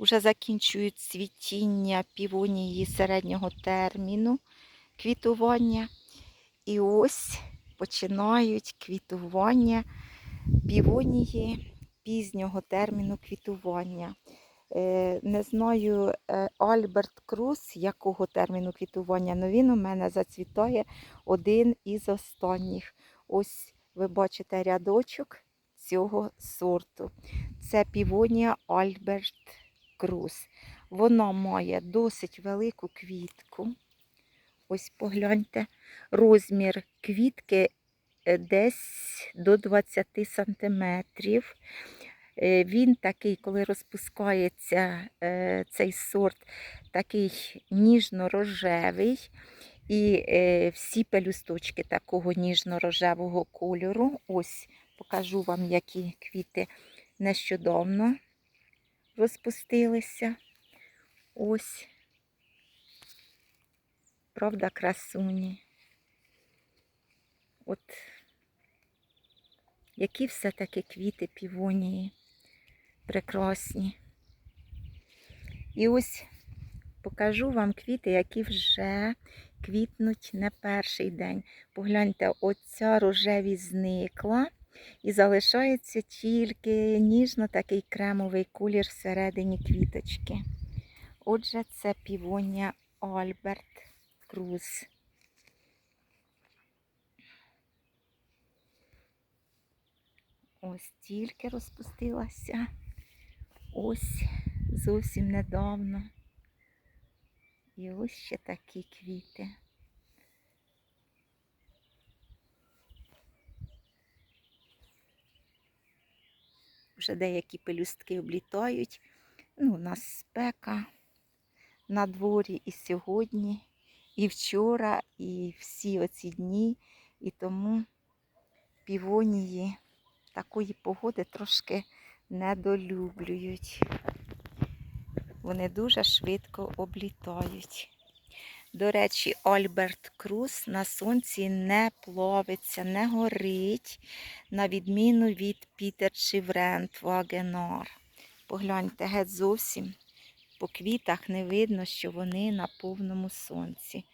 Вже закінчують цвітіння півонії середнього терміну квітування. І ось починають квітування півонії пізнього терміну квітування. Е, Не знаю е, Альберт Круз, якого терміну квітування, але він у мене зацвітає один із останніх. Ось ви бачите рядочок цього сорту. Це півонія Альберт Круз. Вона має досить велику квітку. Ось погляньте, розмір квітки е, десь до 20 сантиметрів. Е, Він такий, коли розпускається е, цей сорт, такий ніжно-рожевий. І всі пелюсточки такого ніжно-рожевого кольору. Ось покажу вам, які квіти нещодавно розпустилися. Ось. Правда, красуні. От які все-таки квіти півонії прекрасні. І ось покажу вам квіти, які вже квітнуть не перший день. Погляньте, оця рожевість зникла і залишається тільки ніжно такий кремовий колір всередині квіточки. Отже, це півонія Альберт Круз. Ось тільки розпустилася. Ось зовсім недавно. І ось ще такі квіти. Вже деякі пелюстки облітають. Ну, у нас спека на дворі і сьогодні, і вчора, і всі оці дні. І тому півонії такої погоди трошки недолюблюють. Вони дуже швидко облітають. До речі, Альберт Круз на сонці не плавиться, не горить, на відміну від Пітер Чіврент Вагенар. Погляньте, геть зовсім по квітах не видно, що вони на повному сонці.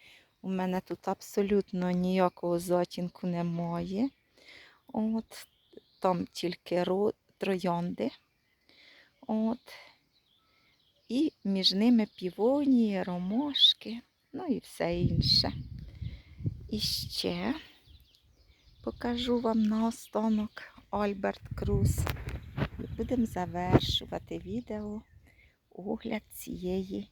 У мене тут абсолютно ніякого затінку немає. От, там тільки ро... троянди. От. І між ними півонії, ромашки, ну і все інше. І ще покажу вам наостанок Альберт Круз. Будемо завершувати відео огляд цієї